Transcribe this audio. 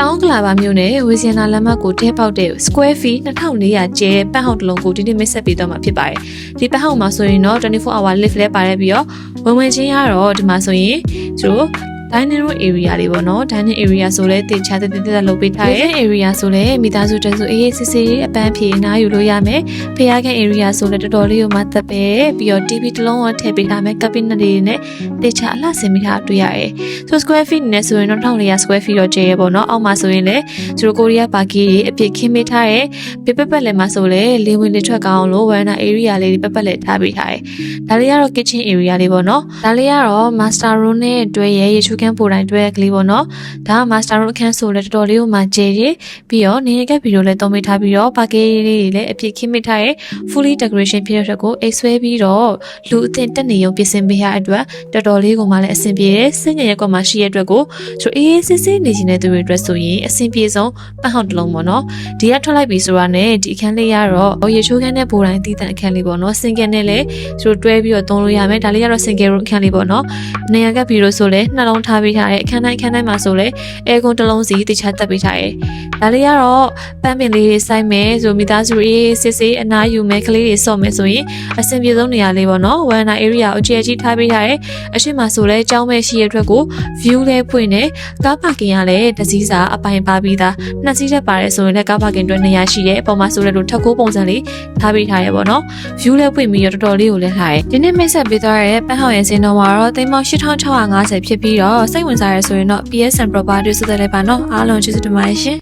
တောင်ကလာပါမြို့နယ်ဝီဇီယနာလမ်းမကိုတဲပေါက်တဲ့ square feet 2400ကျဲပတ်ဟောက်တစ်လုံးကိုဒီနေ့မိတ်ဆက်ပေးတော့မှာဖြစ်ပါတယ်ဒီပတ်ဟောက်မှာဆိုရင်တော့24 hour lift လဲပါတယ်ပြီးတော့ဝင်ဝင်ချင်းရတော့ဒီမှာဆိုရင်သူတို့ dining room area လေးပေါ့နော် dining area ဆိုလဲတင်ချတဲ့တင်တဲ့လုပ်ပေးထားရဲ့ area ဆိုလဲမိသားစုတစုအေးအေးဆေးဆေးအပန်းဖြေနားယူလို့ရမယ်ဖျားခန့် area ဆိုလဲတော်တော်လေးကိုမှသက်ပဲပြီးတော့ TV တစ်လုံးရောထည့်ပေးထားမယ် cabinet တွေနဲ့တေချာအလှဆင်မိထားတွေ့ရတယ်ဆို square feet နဲ့ဆိုရင်တော့1400 square feet တော့ကျဲရပေါ့နော်အောက်မှာဆိုရင်လဲသူတို့ကိုရီးယားပါကီတွေအပြည့်ခင်းပေးထားရဲ့ပြပက်ပက်လည်းမှာဆိုလဲလေဝင်လေထွက်ကောင်းလို့ veranda area လေးတွေပက်ပက်လည်းထားပေးထားရဲ့ဒါလေးကတော့ kitchen area လေးပေါ့နော်ဒါလေးကတော့ master room နဲ့တွဲရဲ့ရေချိုးခန်းပိုတိုင်းတွဲကလေးပေါ့နော်ဒါက master room အခန်းဆိုလဲတော်တော်လေးကိုမှကျဲရပြီးတော့နေရကက်ဗီဒီယိုလည်းသုံးပေးထားပြီးတော့ပါကီလေးတွေလည်းအပြည့်ခင်းပေးထားရဲ့ fully decoration ဖြစ်တဲ့အတွက်ကိုအိတ်ဆွဲပြီးတော့လူအသင်တက်နေရုံပြင်ဆင်ပေးရတဲ့အတွက်တော်တော်လေးကိုမှလည်းအဆင်ပြေတယ်စင်ញရက်ကွက်မှာရှိရတဲ့အတွက်ကိုဆိုအေးအေးဆေးဆေးနေချင်တဲ့သူတွေအတွက်ဆိုရင်အဆင်ပြေဆုံးပတ်ဟောက်တစ်လုံးပေါ့နော်ဒီကထွက်လိုက်ပြီဆိုတာနဲ့ဒီအခန်းလေးကတော့ရေချိုးခန်းနဲ့ပိုတိုင်းတည်တဲ့အခန်းလေးပေါ့နော်စင်ကယ်နဲ့လည်းသူတို့တွဲပြီးတော့သုံးလို့ရမယ်ဒါလေးကတော့စင်ကယ်အခန်းလေးပေါ့နော်နေရာကပ်ပြီးတော့ဆိုလဲနှလုံးထားပေးထားတဲ့အခန်းတိုင်းအခန်းတိုင်းမှာဆိုလဲအဲကွန်တစ်လုံးစီတခြားတက်ပေးထားရဲဒါလေးကတော့ပန်းပင်လေးတွေစိုက်မယ်ဆိုမိသားစုရေးစစ်စစ်အနားယူမယ်ကလေးတွေစော့မယ်ဆိုရင်အဆင်ပြေဆုံးနေရာလေးပေါ့နော်ဝမ်နာ area ကိုအကျယ်ကြီးထားပေးထားရဲအရှိမဆိုလဲအကြောင်းပဲရှိရတဲ့အတွက်ကို view လဲဖွင့်နေကားပါကင်ကလည်းတစ်စီးစာအပိုင်ပါပြီးသားနှစ်စီးတက်ပါတယ်ဆိုရင်လည်းကားပါကင်အတွက်နေရာရှိတယ်အပေါ်မှာဆိုလဲလို့ထက်ကိုပုံစံလေးထားပေးထားရဲပေါ့နော် view လဲဖွင့်ပြီးတော့တော်တော်လေးကိုလဲထားရဲဒီနေ့မိတ်ဆက်ပေးသွားတဲ့ပန်းဟောင်ရဲ့စင်တော်မှာတော့သိန်းပေါင်း8650ဖြစ်ပြီးတော့စိတ်ဝင်စားရဆိုရင်တော့ PSN property ဆိုတဲ့လည်းပါနော်အားလုံးကျေးဇူးတင်ပါတယ်ရှင်